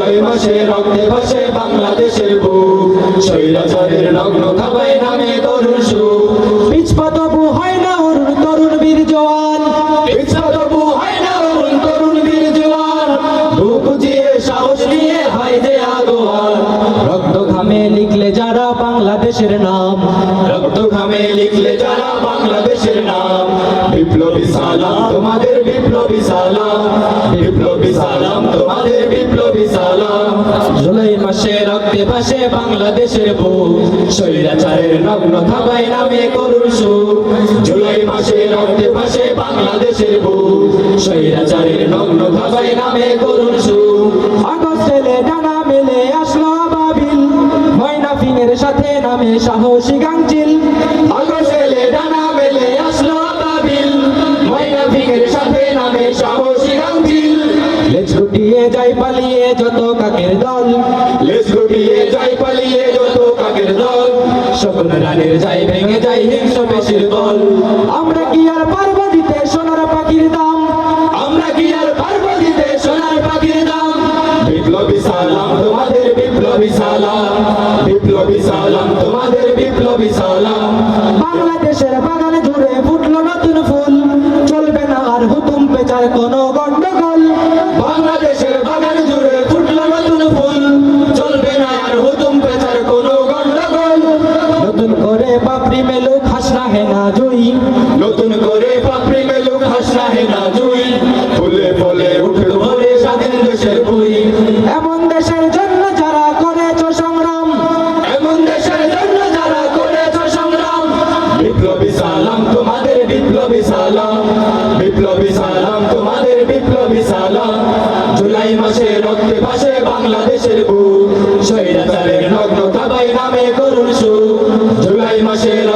জুলাই মাসে রক্তে ভাসে বাংলাদেশের বুক। স্বৈরাচারের নগ্ন নামে তরুণ সুখ। হয় না অরুণ তরুণ বীর জওয়ান। ঘামে লিখলে যারা বাংলাদেশের নাম রক্ত ঘামে লিখলে যারা বাংলাদেশের নাম, বিপ্লবী সালাম তোমাদের, বিপ্লবী সালাম বিপ্লবী সালাম তোমাদের, বিপ্লবী সালাম। জুলাই মাসে রক্তে ভাসে বাংলাদেশের বুক, স্বৈরাচারের নগ্ন থাবাই নামে সুখ জুলাই মাসে রক্তে ভাসে বাংলাদেশের বুক, স্বৈরাচারের নগ্ন থাবাই নামে করুণ ফিনের সাথে নামে সাহসী গাঙ্গিল পালিয়ে যত কাকের দল। লেজ গুটিয়ে পালিয়ে যত কাকের দল। স্বপ্ন রানের যাই ভেঙে যাই হিংস পেশির দল আমরা কি আর পারব দিতে? বিপ্লবী সালাম বিপ্লবী সালাম, তোমাদের বিপ্লবী সালাম। বাংলাদেশের বাগানে জুড়ে ফুটলো নতুন ফুল, চলবে না আর হুতুম পেচার কোনো গন্ডগোল। বাংলাদেশের